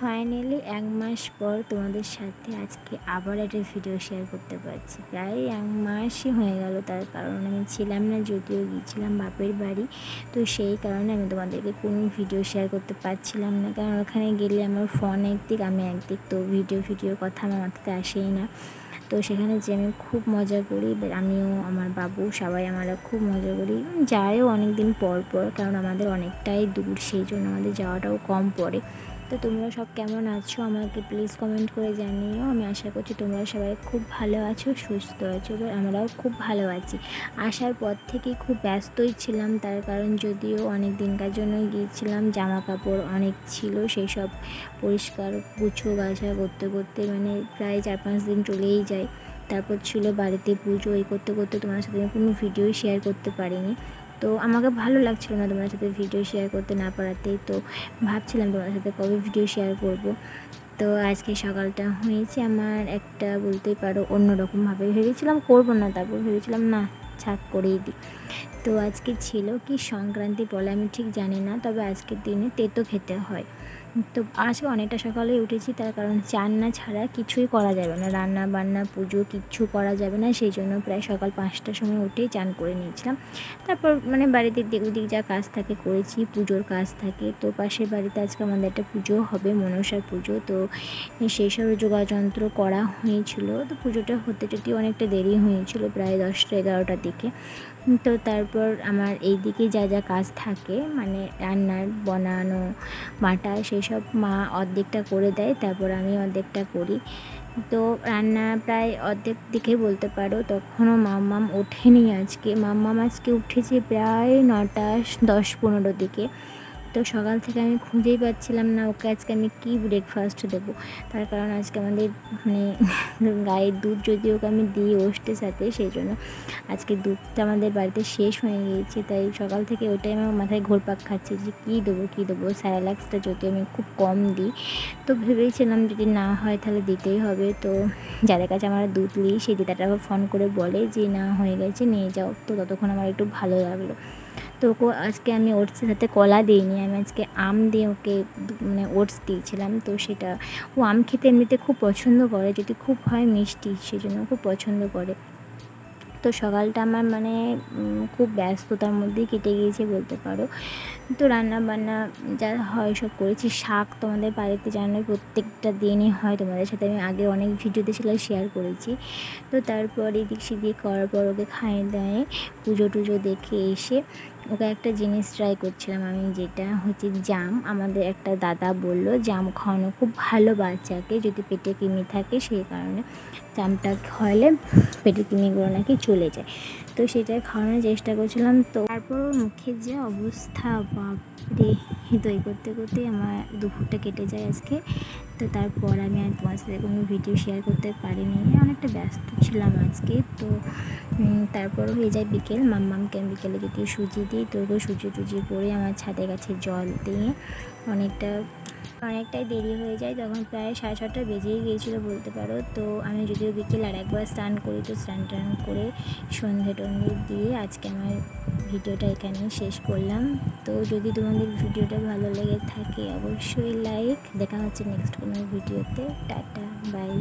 Finally এক মাস পর তোমাদের সাথে আজকে আবার একটা ভিডিও শেয়ার করতে পারছি। প্রায় এক মাসই হয়ে গেল তার কারণ আমি ছিলাম না, যদিও গিয়েছিলাম বাপের বাড়ি। তো সেই কারণে আমি তোমাদেরকে কোনো ভিডিও শেয়ার করতে পারছিলাম না। কারণ ওখানে গেলে আমার ফোন একদিক, আমি একদিক, তো ভিডিও ভিডিও কথা আমার মাথাতে আসেই না। তো সেখানে যে আমি খুব মজা করি আমিও, আমার বাবু, সবাই আমরা খুব মজা করি। যাইও অনেক দিন পর পর, কারণ আমাদের অনেকটাই দূর, সেই জন্য আমাদের যাওয়াটাও কম পড়ে। তো তোমরা সব কেমন আছো? আমাকে প্লিজ কমেন্ট করে জানিও। আমি আশা করছি তোমরা সবাই খুব ভালো আছো, সুস্থ আছো এবার আমরাও খুব ভালো আছি। আসার পর থেকে খুব ব্যস্তই ছিলাম, তার কারণ যদিও অনেক দিনকার জন্য গিয়েছিলাম জামা কাপড় অনেক ছিল, সেই সব পরিষ্কার গুছো গাছা করতে করতে মানে প্রায় চার পাঁচ দিন চলেই যায়। তারপর ছিল বাড়িতে পুজো, এই করতে করতে তোমার সাথে আমি কোনো ভিডিও শেয়ার করতে পারিনি। তো আমাকে ভালো লাগছিল না তোমার সাথে ভিডিও শেয়ার করতে না পারাতেই, তো ভাবছিলাম তোমার সাথে কবে ভিডিও শেয়ার করব। তো আজকে সকালটা হয়েছে আমার একটা বলতেই পারো অন্যরকমভাবে। ভেবেছিলাম করব না, তারপর ভেবেছিলাম না ছাক করেই দিই। তো আজকে ছিল কি সংক্রান্তি বলে, আমি ঠিক জানি না, তবে আজকের দিনে তেতো খেতে হয়। তো আজকে অনেকটা সকালে উঠেছি, তার কারণ চান না ছাড়া কিছুই করা যাবে না। রান্না বান্না, পুজো কিচ্ছু করা যাবে না, সেই জন্য প্রায় সকাল পাঁচটার সময় উঠেই চান করে নিয়েছিলাম। তারপর মানে বাড়িতে দিক ওদিক যা কাজ থাকে করেছি, পুজোর কাজ থাকে। তো পাশের বাড়িতে আজকে আমাদের একটা পুজো হবে, মনসার পুজো। তো সেই সব যোগাযন্ত্র করা হয়েছিল। তো পুজোটা হতে যদি অনেকটা দেরি হয়েছিল, প্রায় দশটা এগারোটার দিকে। তো তারপর আমার এই দিকে যা যা কাজ থাকে মানে রান্নার বানানো, বাটা সেসব মা অর্ধেকটা করে দেয়, তারপর আমি অর্ধেকটা করি। তো রান্না প্রায় অর্ধেক দিকে বলতে পারো, তখনও মাম্মাম ওঠেনি আজকে। মাম্মাম আজকে উঠেছে প্রায় নটা, দশ, পনেরো দিকে। তো সকাল থেকে আমি খুঁজেই পাচ্ছিলাম না ওকে আজকে আমি কী ব্রেকফাস্ট দেবো। তার কারণ আজকে আমাদের মানে গায়ের দুধ যদি ওকে আমি দিই ওষ্টের সাথে সেই জন্য আজকে দুধটা আমাদের বাড়িতে শেষ হয়ে গিয়েছে। তাই সকাল থেকে ওটাই আমার মাথায় ঘোরপাক খাচ্ছে যে কী দেবো কী দেবো? স্যারালাক্সটা যদি আমি খুব কম দিই। তো ভেবেছিলাম যদি না হয় তাহলে দিতেই হবে। তো যাদের কাছে আমরা দুধ নিই, সেই দিদাটা আবার ফোন করে বলে যে না হয়ে গেছে, নিয়ে যাও। তো ততক্ষণ আমার একটু ভালো লাগল। তো ওকে আজকে আমি ওটসের সাথে কলা দিইনি, আমি আজকে আম দিয়ে ওকে মানে ওটস দিয়েছিলাম। তো সেটা ও আম খেতে এমনিতে খুব পছন্দ করে, যদি খুব হয় মিষ্টি, সেজন্য খুব পছন্দ করে। তো সকালটা আমার মানে খুব ব্যস্ততার মধ্যেই কেটে গিয়েছে বলতে পারো। তো রান্না বান্না যা হয় সব করেছি। শাক তোমাদের বাড়িতে জানো প্রত্যেকটা দিনই হয়, তোমাদের সাথে আমি আগে অনেক ভিডিওতে সেগুলো শেয়ার করেছি। তো তারপর এদিক সেদিক করার পর ওকে খাইয়ে দেয়, পুজো টুজো দেখে এসে। ওকে একটা জিনিস ট্রাই করছিলাম আমি, যেটা হচ্ছে জাম। আমাদের একটা দাদা বলল, জাম খাওয়ানো খুব ভালো বাচ্চাকে, যদি পেটে কৃমি থাকে, সেই কারণে জামটা খাওয়ালে পেটে কৃমিগুলো নাকি চলে যায়। তো সেটা খাওয়ানোর চেষ্টা করছিলাম। তো তারপর মুখের যে অবস্থা, বাপরে! দই করতে করতে আমার দুপুরটা কেটে যায় আজকে। তো তারপর আমি আর তোমার সাথে কোনো ভিডিও শেয়ার করতে পারিনি। অনেকটা ব্যস্ত ছিলাম আজকে, তো তারপর হয়ে যায় বিকেল। মাম্মামকে আমি বিকেলে যদি সুজি দিই, তো সুজি টুজি করে আমার ছাদের কাছে জল দিয়ে অনেকটা, অনেকটাই দেরি হয়ে যায়। তখন প্রায় সাড়ে ছটা বেজেই গিয়েছিল বলতে পারো। তো আমি যদিও বিকেল আর একবার স্নান করি, তো স্নান টান করে সন্ধে টন্ধে দিয়ে আজকে আমার ভিডিওটা এখানেই শেষ করলাম। তো যদি তোমাদের ভিডিওটা ভালো লেগে থাকে, অবশ্যই লাইক দেখা হচ্ছে নেক্সট কোনো ভিডিওতে টাটা বাই।